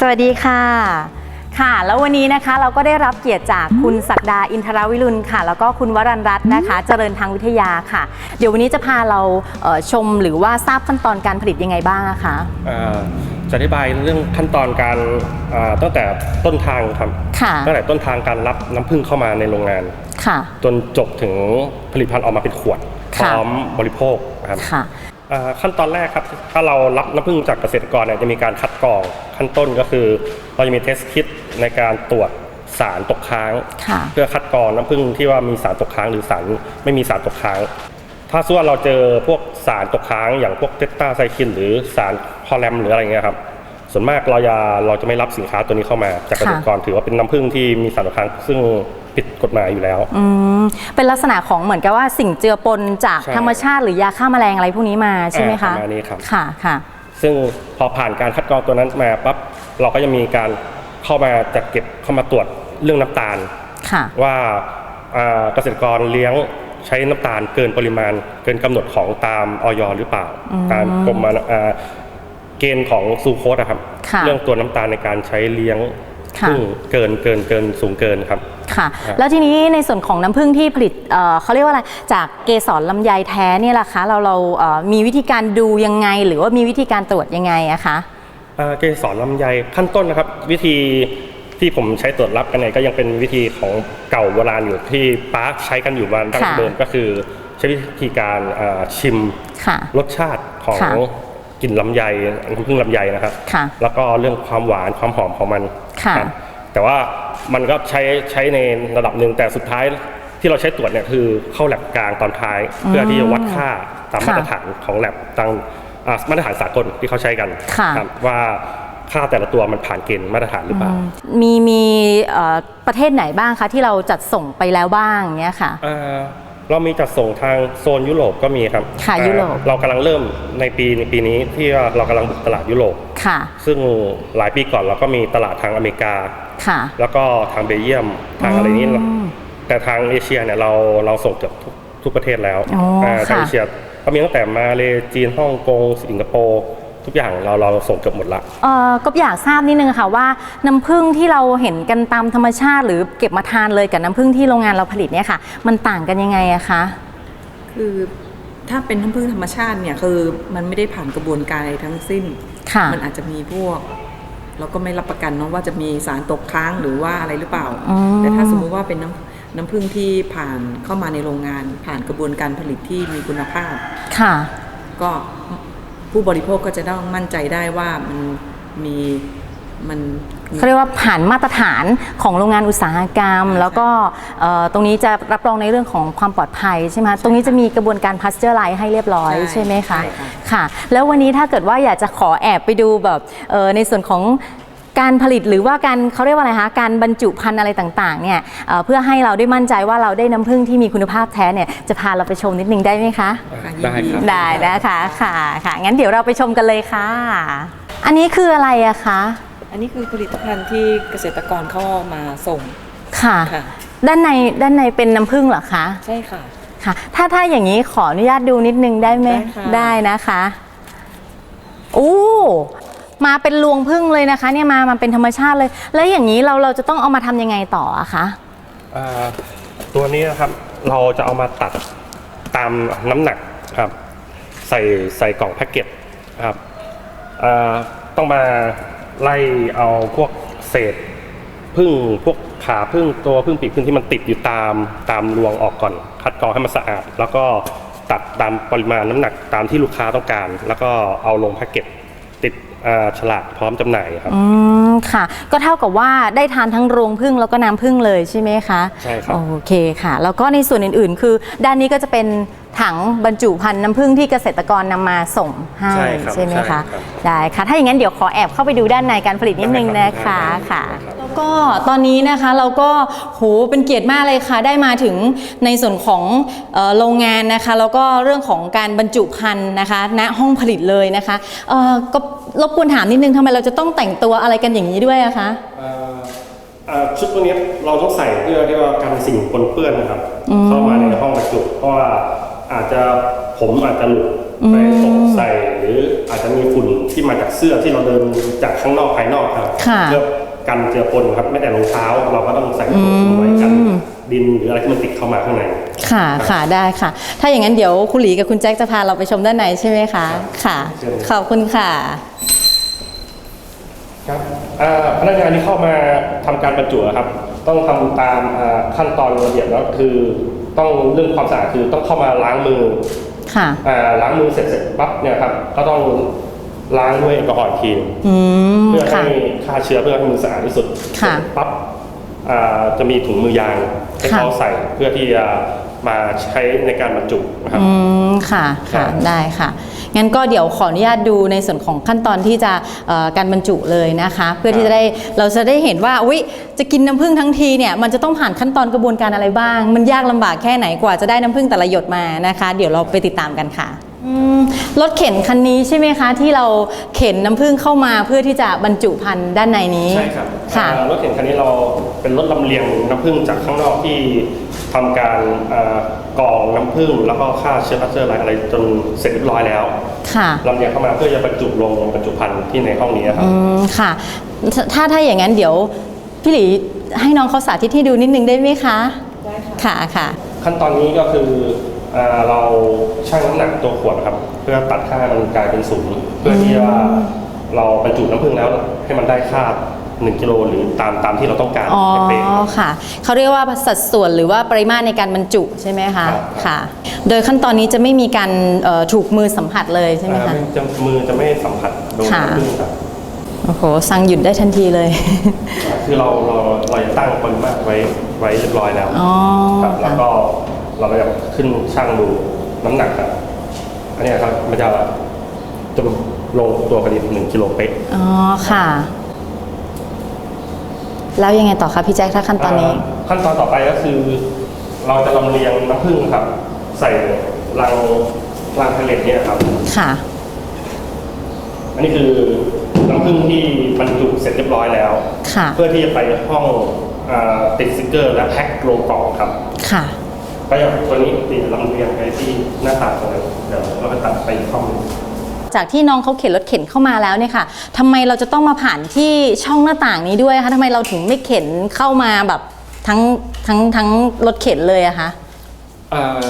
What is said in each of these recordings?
สวัสดีค่ะ ค่ะ แล้ววันนี้นะคะเราก็ได้รับเกียรติจากคุณศักดาอินทรวิรุณค่ะ แล้วก็คุณวรันรัตน์นะคะ เจริญทางวิทยาค่ะ เดี๋ยววันนี้จะพาเราเอ่อชมหรือว่าทราบขั้นตอนการผลิตยังไงบ้างอะคะอ่าจะอธิบายเรื่องขั้นตอนการอ่าตั้งแต่ต้นทางครับค่ะ ตั้งแต่ต้นทางการรับน้ำผึ้งเข้ามาในโรงงาน ค่ะ จนจบถึงผลิตภัณฑ์ออกมาเป็นขวด พค่ะ ร้อมบริโภคนะครับ ค่ะอ่า ขั้นตอนแรกครับถ้าเรารับน้ำผึ้งจากเกษตรกรเนี่ยจะมีการคัดกรองขั้นต้นก็คือ เราจะมีเทสคิดในการตรวจสารตกค้างค่ะเพื่อคัดกรองน้ำผึ้งที่ว่ามีสารตกค้างหรือสารไม่มีสารตกค้าง ถ้าส่วนเราเจอพวกสารตกค้าง อย่างพวกเทตตาไซคินหรือสารพอแรมหรืออะไรเงี้ยครับส่วนมากเราจะเราจะไม่รับสินค้าตัวนี้เข้ามาจากเกษตรกรถือว่าเป็นน้ำผึ้งที่มีสารตกค้างซึ่ง ผิดกฎหมายอยู่แล้ว อืมเป็นลักษณะของเหมือนกับว่าสิ่งเจือปนจากใช่ธรรมชาติหรือยาฆ่าแมลงอะไรพวกนี้มาใช่ไหมคะอ่าประมาณนี้ครับ ค่ะค่ะ ซึ่งพอผ่านการคัดกรองตัวนั้นมาปั๊บเราก็จะมีการเข้ามาจัดเก็บเข้ามาตรวจเรื่องน้ำตาล ค่ะ ว่าอ่าเกษตรกรเลี้ยงใช้น้ำตาลเกินปริมาณ เกินกำหนดของตามออยหรือเปล่า ตามกรมอ่าเกณฑ์ของซูโคสอะครับ ค่ะเรื่องตัวน้ำตาลในการใช้เลี้ยงค่ะพึ่งเกินเกินเกินสูงเกินครับ ค่ะครับแล้วทีนี้ในส่วนของน้ำผึ้งที่ผลิตเอ่อเขาเรียกว่าอะไร จากเกสรลำไยแท้เนี่ยล่ะคะเราเราเอ่อมีวิธีการดูยังไง หรือว่ามีวิธีการตรวจยังไงอะคะ อ่าเกสรลำไยขั้นต้นนะครับ วิธีที่ผมใช้ตรวจรับกันเนี่ยก็ยังเป็นวิธีของเก่าโบราณอยู่ที่ป้าใช้กันอยู่มาดั้งค่ะ เดิมก็คือ ใช้วิธีการอ่าชิมค่ะ รสชาติของค่ะกลิ่นลำไยน้ำผึ้งลำไยนะครับ ค่ะแล้วก็เรื่องความหวานความหอมของมันค่ะครับ แต่ว่ามันก็ใช้ใช้ในระดับหนึ่งแต่สุดท้ายที่เราใช้ตรวจเนี่ยคือเข้าแลบกลางตอนท้าย เพื่อที่จะวัดค่าตามค่ะมาตรฐานของแลบตามอ่ามาตรฐานสากลที่เขาใช้กันค่ะครับว่าค่าแต่ละตัวมันผ่านเกณฑ์มาตรฐานหรือเปล่า มีมีเอ่อประเทศไหนบ้างคะที่เราจัดส่งไปแล้วบ้างเนี้ยค่ะอ่าเรามีจัดส่งทางโซนยุโรปก็มีครับค่ะอ่ายุโรปเรากำลังเริ่มในปีในปีนี้ที่ว่าเรากำลังบุกตลาดยุโรปค่ะ ซึ่งหลายปีก่อนเราก็มีตลาดทางอเมริกา ค่ะ แล้วก็ทางเบลเยียมทางอะไรนี้อืมแต่ทางเอเชียเนี่ยเราเราส่งเกือบทุกทุกประเทศแล้วอ๋ออ่าทางค่ะเอเชียก็มีตั้งแต่มาเลจีนฮ่องกงสิงคโปร์ทุกอย่างเราเราส่งเกือบหมดละเอ่อก็อยากทราบนิดนึงค่ะว่าน้ำผึ้งที่เราเห็นกันตามธรรมชาติ หรือเก็บมาทานเลยกับน้ำผึ้งที่โรงงานเราผลิตเนี่ยค่ะ มันต่างกันยังไงอะคะคือถ้าเป็นน้ำผึ้งธรรมชาติเนี่ยคือมันไม่ได้ผ่านกระบวนการอะไรทั้งสิ้นค่ะมันอาจจะมีพวก เราก็ไม่รับประกันเนาะว่าจะมีสารตกค้างหรือว่าอะไรหรือเปล่าอืมแต่ถ้าสมมุติว่าเป็นน้ำน้ำผึ้งที่ผ่านเข้ามาในโรงงาน ผ่านกระบวนการผลิตที่มีคุณภาพ ค่ะ ก็ผู้บริโภคก็จะต้องมั่นใจได้ว่ามันมี มันมีเขาเรียกว่าผ่านมาตรฐานของโรงงานอุตสาหกรรม แล้วก็เอ่อตรงนี้จะรับรองในเรื่องของความปลอดภัยใช่ไหมคะตรงนี้จะมีกระบวนการพัสเจอร์ไลท์ให้เรียบร้อยใช่ใช่ไหมคะใช่ค่ะค่ะ แล้ววันนี้ถ้าเกิดว่าอยากจะขอแอบไปดูแบบเอ่อในส่วนของการผลิตหรือว่าการเขาเรียกว่าอะไรคะการบรรจุภัณฑ์อะไรต่างๆเนี่ยเอ่อเพื่อให้เราได้มั่นใจว่าเราได้น้ำผึ้งที่มีคุณภาพแท้เนี่ยจะพาเราไปชมนิดนึงได้ไหมคะค่ะได้ครับได้นะคะค่ะค่ะงั้นเดี๋ยวเราไปชมกันเลยค่ะ อันนี้คืออะไรอะคะ อันนี้คือผลิตภัณฑ์ที่เกษตรกรเข้ามาส่งค่ะ ค่ะ ด้านในด้านในเป็นน้ำผึ้งเหรอคะใช่ค่ะ ค่ะ ถ้าถ้าอย่างนี้ขออนุญาตดูนิดนึงได้ไหมได้ค่ะ ได้นะคะอู้มาเป็นรวงผึ้งเลยนะคะ เนี่ยมามาเป็นธรรมชาติเลย แล้วอย่างนี้เราเราจะต้องเอามาทำยังไงต่ออะคะอ่าตัวนี้นะครับเราจะเอามาตัดตามน้ำหนักครับ ใส่ใส่กล่องแพ็กเกจครับอ่าต้องมา ไล่เอาพวกเศษพึ่งพวกขาพึ่งตัวพึ่งปีกพึ่งที่มันติดอยู่ตามตามรวงออกก่อน คัดกรองให้มันสะอาด แล้วก็ตัดตามปริมาณน้ำหนักตามที่ลูกค้าต้องการ แล้วก็เอาลงแพ็กเกจติดอ่าฉลากพร้อมจำหน่ายครับอืมค่ะ ก็เท่ากับว่าได้ทานทั้งรวงผึ้งแล้วก็น้ำผึ้งเลยใช่ไหมคะ ใช่ครับ โอเคค่ะ แล้วก็ในส่วนอื่นๆ คือด้านนี้ก็จะเป็น ถังบรรจุภัณฑ์น้ำผึ้งที่เกษตรกรนำมาส่งให้ใช่ครับใช่ไหมใช่คะครับได้ค่ะถ้าอย่างนั้นเดี๋ยวขอแอบเข้าไปดูด้านในการผลิตนิดนึงนะคะค่ะ แล้วก็ตอนนี้นะคะเราก็โหเป็นเกียรติมากเลยค่ะ ได้มาถึงในส่วนของเอ่อโรงงานนะคะ แล้วก็เรื่องของการบรรจุภัณฑ์นะคะ ณห้องผลิตเลยนะคะเอ่อก็รบกวนถามนิดนึงทำไมเราจะต้องแต่งตัวอะไรกันอย่างนี้ด้วยอะคะ เอ่อเอ่อชุดตัวนี้เราต้องใส่เพื่อที่ว่ากันสิ่งปนเปื้อนนะครับ เข้ามาในห้องบรรจุเพราะว่า อาจจะผมอาจจะหลุดไปตกใส่หรืออาจจะมีฝุ่นที่มาจากเสื้อที่เราเดินจากข้างนอกภายนอกครับค่ะเพื่อกันเจือปนครับไม่แต่รองเท้าเราก็ต้องใส่ถุงไว้กันดินหรืออะไรที่มันติดเข้ามาข้างในค่ะค่ะได้ค่ะ ถ้าอย่างนั้นเดี๋ยวคุณหลีกับคุณแจ็คจะพาเราไปชมด้านในใช่ไหมคะค่ะเชิญขอบคุณค่ะครับอ่าพนักงานที่เข้ามาทำการบรรจุอะครับ ต้องทำตามอ่าขั้นตอนละเอียดแล้วคือต้องเรื่องความสะอาดคือต้องเข้ามาล้างมือค่ะอ่าล้างมือเสร็จเสร็จปั๊บเนี่ยครับก็ต้องล้างด้วยแอลกอฮอล์อีกทีหนึ่งอืมเพื่อค่ะให้ฆ่าเชื้อเพื่อให้มือสะอาดที่สุดค่ะเสร็จปั๊บอ่าจะมีถุงมือยางให้ค่ะเขาใส่เพื่อที่จะมาใช้ในการบรรจุนะครับ อืม ค่ะครัค่ะบได้ค่ะ งั้นก็เดี๋ยวขออนุญาตดูในส่วนของขั้นตอนที่จะเอ่อการบรรจุเลยนะคะ เพื่อที่จะได้เราจะได้เห็นว่าอุ๊ยจะกินน้ำผึ้งทั้งทีเนี่ยมันจะต้องผ่านขั้นตอนกระบวนการอะไรบ้าง มันยากลำบากแค่ไหนกว่าจะได้น้ำผึ้งแต่ละหยดมานะคะ เดี๋ยวเราไปติดตามกันค่ะอืมรถเข็นคันนี้ใช่ไหมคะ ที่เราเข็นน้ำผึ้งเข้ามาเพื่อที่จะบรรจุพันธุ์ด้านในนี้ ใช่ครับค่ะอ่ารถเข็นคันนี้เราเป็นรถลำเลียงน้ำผึ้งจากข้างนอกที่ ทำการอ่ากรองน้ำผึ้งแล้วก็ฆ่าเชื้อพลาสเตอร์อะไรอะไรจนเสร็จเรียบร้อยแล้วค่ะลำเลียงเข้ามาเพื่อจะบรรจุลงบรรจุภัณฑ์ที่ในห้องนี้ครับอืมค่ะ ถ้าถ้าอย่างนั้นเดี๋ยวพี่หลีให้น้องเขาสาธิตให้ดูนิดนึงได้ไหมคะได้ค่ะค่ะค่ะขั้นตอนนี้ก็คืออ่าเราชั่งน้ำหนักตัวขวดครับ เพื่อตัดค่ามันกลายเป็นศูนย์เพื่อที่ว่าเราบรรจุน้ำผึ้งแล้วให้มันได้ค่า 1กิโลหรือตามตามที่เราต้องการอ๋อให้เป๊ะค่ะเขาเรียกว่าสัดส่วนหรือว่าปริมาตรในการบรรจุใช่ไหมคะครับค่ะ โดยขั้นตอนนี้จะไม่มีการเอ่อถูกมือสัมผัสเลยใช่ไหมอ่าคะไม่จะมือจะไม่สัมผัสโดนค่ะน้ำผึ้งครับโอ้โหสั่งหยุดได้ทันทีเลย คือเราเราเราจะตั้งปริมาตรไว้ไว้เรียบร้อยแล้วอ๋อครับแล้วก็เราก็จะขึ้นช่างดูน้ำหนักครับอันเนี้ยครับมันจะจะลงตัวพอดีหนึ่งกิโลเป๊ะ อ๋อค่ะ แล้วยังไงต่อคะพี่แจ็คถ้าขั้นตอนนี้าขั้นตอนต่อไปก็คือ เราจะลำเลียงน้ำผึ้งครับ ใส่ลังลังเพลเลตเนี่ยครับ ค่ะ อันนี้คือน้ำผึ้งที่บรรจุเสร็จเรียบร้อยแล้ว ค่ะ เพื่อที่จะไปห้องอาติดสติกเกอร์และแพ็คลงกล่องครับ ค่ะ ก็อย่างตัวนี้ติดลำเลียงไปที่หน้าต่างตรงนั้นเดี๋ยวเราไปตัดไปอีกห้องหนึง จากที่น้องเขาเข็นรถเข็นเข้ามาแล้วเนี่ยค่ะทำไมเราจะต้องมาผ่านที่ช่องหน้าต่างนี้ด้วยคะทำไมเราถึงไม่เข็นเข้ามาแบบทั้งทั้งทั้งรถเข็นเลยอะคะอ่า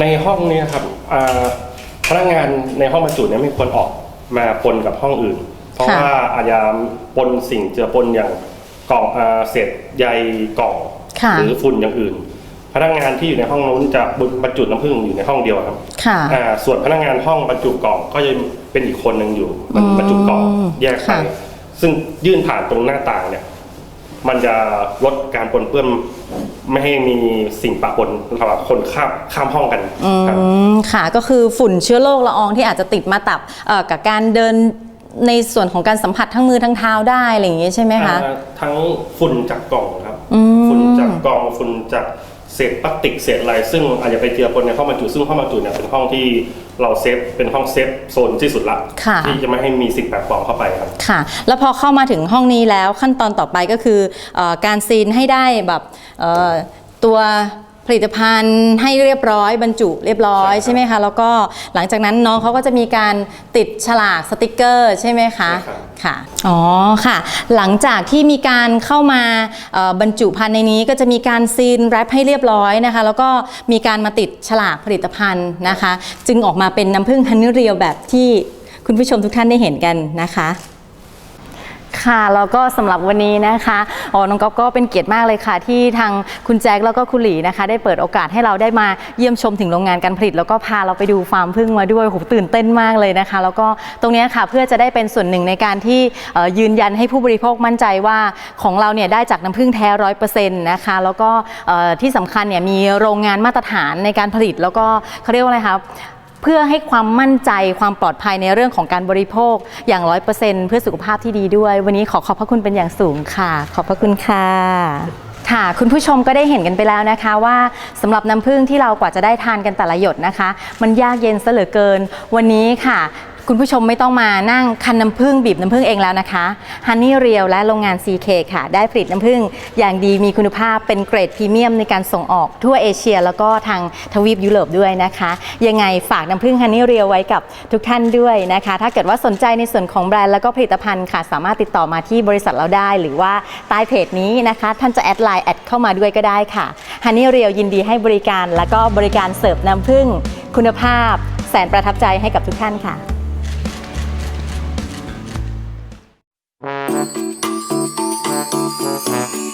ในห้องเนี้ครับอ่าพนักงานในห้องบรรจุเนี่ยไม่ควรออกมาปนกับห้องอื่น เพราะค่ะว่าอาจจะปนสิ่งเจือปนอย่างกล่องอ่าเศษใยกล่องค่ะหรือฝุ่นอย่างอื่น พนักงานที่อยู่ในห้องนู้นจะบรรจุน้ำผึ้งอยู่ในห้องเดียวครับค่ะ อ่าส่วนพนักงานห้องบรรจุกล่องก็จะเป็นอีกคนหนึ่งอยู่บรรบรรจุกล่องแยกไปค่ะ ซึ่งยื่นผ่านตรงหน้าต่างเนี่ย มันจะลดการปนเปื้อนไม่ให้มีสิ่งปะปนสำหรับคนข้ามข้ามห้องกันอืครับมค่ะก็คือฝุ่นเชื้อโรคละอองที่อาจจะติดมาตับเอ่อกับการเดินในส่วนของการสัมผัสทั้งมือทั้งเท้าได้อะไรอย่างงี้ใช่ไหมคะ อ่าทั้งฝุ่นจากกล่องครับ อืมฝุ่นจากกล่องฝุ่นจาก เศษพลาสติกเศษอะไรซึ่งอาจจะไปเจือปนในห้องบรรจุซึ่งห้องบรรจุเนี่ยเป็นห้องที่เราเซฟเป็นห้องเซฟโซนที่สุดละค่ะ ที่จะไม่ให้มีสิ่งแปลกปลอมเข้าไปครับ ค่ะ แล้วพอเข้ามาถึงห้องนี้แล้วขั้นตอนต่อไปก็คือเออการซีนให้ได้แบบเอ่อตัว ผลิตภัณฑ์ให้เรียบร้อยบรรจุเรียบร้อยใช่ครับใช่ไหมคะแล้วก็หลังจากนั้นน้องเขาก็จะมีการติดฉลากสติกเกอร์ใช่ไหมคะใช่ครับค่ะอ๋อค่ะหลังจากที่มีการเข้ามาเอ่อบรรจุภัณฑ์ในนี้ก็จะมีการซีนแรปให้เรียบร้อยนะคะ แล้วก็มีการมาติดฉลากผลิตภัณฑ์นะคะ จึงออกมาเป็นน้ำผึ้งฮันนี่เรียวแบบที่คุณผู้ชมทุกท่านได้เห็นกันนะคะ ค่ะแล้วก็สำหรับวันนี้นะคะอ๋อน้องก๊อฟก็เป็นเกียรติมากเลยค่ะ ที่ทางคุณแจ็คแล้วก็คุณหลีนะคะ ได้เปิดโอกาสให้เราได้มาเยี่ยมชมถึงโรงงานการผลิต แล้วก็พาเราไปดูฟาร์มพึ่งมาด้วยโหตื่นเต้นมากเลยนะคะ แล้วก็ตรงนี้ค่ะเพื่อจะได้เป็นส่วนหนึ่งในการที่ยืนยันให้ผู้บริโภคมั่นใจว่าของเราเนี่ยได้จากน้ำผึ้งแท้ร้อยเปอร์เซ็นต์นะคะแล้วก็ที่สำคัญเนี่ยมีโรงงานมาตรฐานในการผลิต แล้วก็เขาเรียกว่าอะไรครับ พื่อให้ความมั่นใจความปลอดภัยในเรื่องของการบริโภคอย่างร้อยเปอร์เซ็นเพื่อสุขภาพที่ดีด้วย วันนี้ขอขอบพระคุณเป็นอย่างสูงค่ะ ขอบพระคุณค่ะค่ะคุณผู้ชมก็ได้เห็นกันไปแล้วนะคะว่าสำหรับน้ำผึ้งที่เรากว่าจะได้ทานกันแต่ละหยดนะคะ มันยากเย็นซะเหลือเกิน วันนี้ค่ะ คุณผู้ชมไม่ต้องมานั่งคันน้ำผึ้งบีบน้ำผึ้งเองแล้วนะคะฮันนี่เรียวและโรงงาน CK ค่ะ ได้ผลิตน้ำผึ้งอย่างดีมีคุณภาพเป็นเกรดพรีเมียมในการส่งออกทั่วเอเชีย แล้วก็ทางทวีปยุโรปด้วยนะคะ ยังไงฝากน้ำผึ้งฮันนี่เรียวไว้กับทุกท่านด้วยนะคะ ถ้าเกิดว่าสนใจในส่วนของแบรนด์แล้วก็ผลิตภัณฑ์ค่ะ สามารถติดต่อมาที่บริษัทเราได้ หรือว่าใต้เพจนี้นะคะ ท่านจะแอดไลน์แอดเข้ามาด้วยก็ได้ค่ะฮันนี่เรียวยินดีให้บริการ แล้วก็บริการเสิร์ฟน้ำผึ้งคุณภาพแสนประทับใจให้กับทุกท่านค่ะ Thank you.